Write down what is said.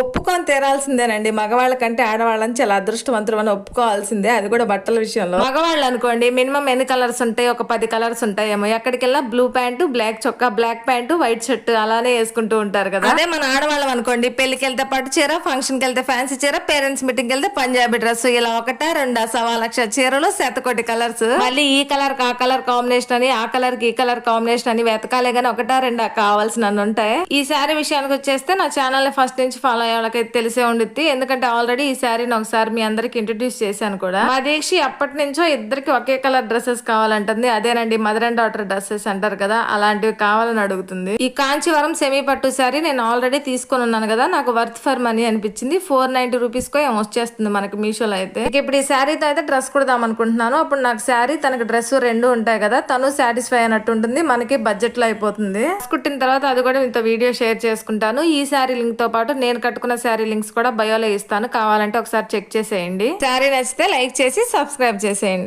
ఒప్పుకొని తీరాల్సిందేనండి. మగవాళ్ళ కంటే ఆడవాళ్ళని చాలా అదృష్టవంతులు అని ఒప్పుకోవాల్సిందే. అది కూడా బట్టల విషయంలో. మగవాళ్ళు అనుకోండి మినిమం ఎన్ని కలర్స్ ఉంటాయి ఒక పది కలర్స్ ఉంటాయేమో ఎక్కడికి వెళ్ళా బ్లూ ప్యాంటు బ్లాక్ చొక్కా బ్లాక్ ప్యాంటు వైట్ షర్ట్ అలానే వేసుకుంటూ ఉంటారు కదా. అదే మన ఆడవాళ్ళం అనుకోండి పెళ్ళికి వెళ్తే పట్టు చీర ఫంక్షన్కి వెళ్తే ఫ్యాన్సీ చీర పేరెంట్స్ మీటింగ్ వెళ్తే పంజాబీ డ్రెస్ ఇలా ఒకటా రెండా సవా లక్ష చీరలు శతకోటి కలర్స్. మళ్ళీ ఈ కలర్ ఆ కలర్ కాంబినేషన్ అని ఆ కలర్కి ఈ కలర్ కాంబినేషన్ అని వెతకాలే గానీ ఒకటా రెండా కావాల్సిన ఉంటాయి. ఈ శారీ విషయానికి వచ్చేస్తే నా ఛానల్ ఫస్ట్ నుంచి ఫాలో వాళ్ళకైతే తెలిసే ఉండిద్ది. ఎందుకంటే ఆల్రెడీ ఈ శారీని ఒకసారి మీ అందరికి ఇంట్రడ్యూస్ చేశాను కూడా. మా దీక్షి అప్పటి నుంచో ఇద్దరికి ఒకే కలర్ డ్రెస్సెస్ కావాలంటుంది. అదేనండి మదర్ అండ్ డాటర్ డ్రెస్సెస్ అంటారు కదా అలాంటివి కావాలని అడుగుతుంది. ఈ కాంచీవరం సెమీ పట్టు శారీ నేను ఆల్రెడీ తీసుకొని ఉన్నాను కదా నాకు వర్త్ ఫర్ మనీ అనిపించింది. ఫోర్ నైన్టీ రూపీస్ కో ఏమో వచ్చేస్తుంది మనకి మీషోలో అయితే. ఇప్పుడు ఈ శారీతో అయితే డ్రెస్ కుడదాం అనుకుంటున్నాను. అప్పుడు నాకు శారీ తనకి డ్రెస్ రెండు ఉంటాయి కదా తను సాటిస్ఫై అయినట్టు ఉంటుంది. మనకి బడ్జెట్లో అయిపోతుంది. డ్రెస్ కుట్టిన తర్వాత అది కూడా మీతో వీడియో షేర్ చేసుకుంటాను. ఈ శారీ లింక్తో పాటు నేను కట్టుకున్న శారీ లింక్స్ కూడా బయోలో ఇస్తాను. కావాలంటే ఒకసారి చెక్ చేసేయండి. శారీ నచ్చితే లైక్ చేసి సబ్స్క్రైబ్ చేసేయండి.